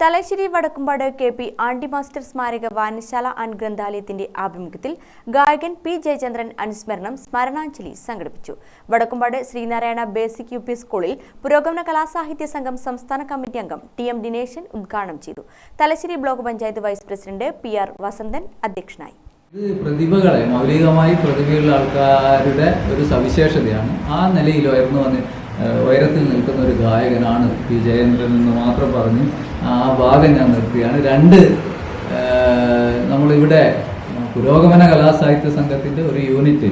Thalassery Vadakkumpad K P Andi master സ്മാരക വായനശാല and ഗ്രന്ഥാലയത്തിന്റെ ആഭിമുഖ്യത്തിൽ ഗായകൻ പി ജയചന്ദ്രൻ അനുസ്മരണം സ്മരണാഞ്ജലി സംഘടിപ്പിച്ചു. Vadakkumpad Sreenarayana basic U P സ്കൂളിൽ പുരോഗമന കലാസാഹിത്യ സംഘം സംസ്ഥാന കമ്മിറ്റി അംഗം ടി എം ദിനേശൻ ഉദ്ഘാടനം ചെയ്തു. Thalassery block panchayat vice president P R Vasanthan അധ്യക്ഷനായി. ഇത് പ്രതിഭകളെ മൗലികമായി പ്രതിഭയുള്ള ആൾക്കാരുടെ ഒരു സവിശേഷതയാണ്. ആ നിലയിൽ ഉയർന്നു വന്ന് ഉയരത്തിൽ നിൽക്കുന്ന ഒരു ഗായകനാണ് പി ജയേന്ദ്രൻ എന്ന് മാത്രം പറഞ്ഞ് ആ ഭാഗം ഞാൻ നിർത്തിയാണ്. രണ്ട് നമ്മളിവിടെ പുരോഗമന കലാസാഹിത്യ സംഘത്തിന്റെ ഒരു യൂണിറ്റ്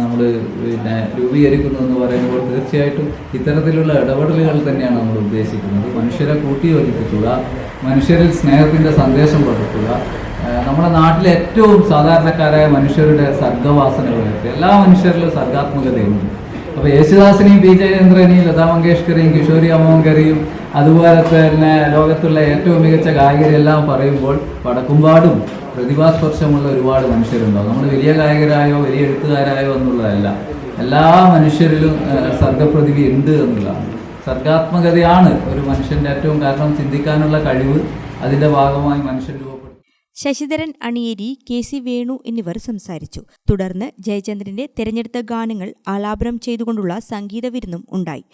നമ്മൾ പിന്നെ രൂപീകരിക്കുന്നു എന്ന് പറയുമ്പോൾ തീർച്ചയായിട്ടും ഇത്തരത്തിലുള്ള ഇടപെടലുകൾ തന്നെയാണ് നമ്മൾ ഉദ്ദേശിക്കുന്നത്. മനുഷ്യരെ കൂട്ടിയോജിപ്പിക്കുക മനുഷ്യരിൽ സ്നേഹത്തിന്റെ സന്ദേശം പകർത്തുക നമ്മുടെ നാട്ടിലെ ഏറ്റവും സാധാരണക്കാരായ മനുഷ്യരുടെ സർഗവാസനകൾ എല്ലാ മനുഷ്യരിലും സർഗാത്മകതയുണ്ട്. അപ്പോൾ യേശുദാസിനെയും പി ജയചന്ദ്രനെയും ലതാ മങ്കേഷ്കറെയും കിഷോരി അമോങ്കറിയും അതുപോലെ തന്നെ ലോകത്തുള്ള ഏറ്റവും മികച്ച ഗായകരെല്ലാം പറയുമ്പോൾ വടക്കുംപാടും പ്രതിഭാസ്പർശമുള്ള ഒരുപാട് മനുഷ്യരുണ്ടോ നമ്മൾ വലിയ ഗായകരായോ വലിയ എഴുത്തുകാരായോ എന്നുള്ളതല്ല. എല്ലാ മനുഷ്യരിലും സർഗപ്രതിഭ ഉണ്ട് എന്നുള്ളതാണ്. സർഗാത്മകതയാണ് ഒരു മനുഷ്യന്റെ ഏറ്റവും കാരണം. ചിന്തിക്കാനുള്ള കഴിവ് അതിന്റെ ഭാഗമായി മനുഷ്യൻ ശശിധരൻ അണിയേരി കെ സി വേണു എന്നിവർ സംസാരിച്ചു. തുടർന്ന് ജയചന്ദ്രന്റെ തെരഞ്ഞെടുത്ത ഗാനങ്ങൾ ആലാപനം ചെയ്തുകൊണ്ടുള്ള സംഗീത വിരുന്നും ഉണ്ടായി.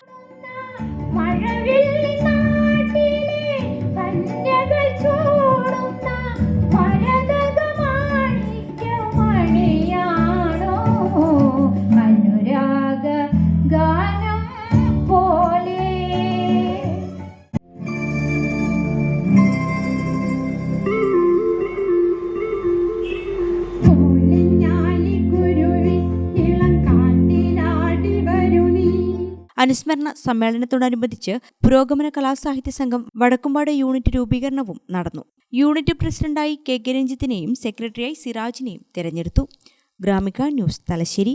അനുരാഗ അനുസ്മരണ സമ്മേളനത്തോടനുബന്ധിച്ച് പുരോഗമന കലാസാഹിത്യ സംഘം വടക്കുംപാട് യൂണിറ്റ് രൂപീകരണവും നടന്നു. യൂണിറ്റ് പ്രസിഡന്റായി കെ കെ രഞ്ജിത്തിനെയും സെക്രട്ടറിയായി സിറാജിനെയും തെരഞ്ഞെടുത്തു. ഗ്രാമിക ന്യൂസ് തലശ്ശേരി.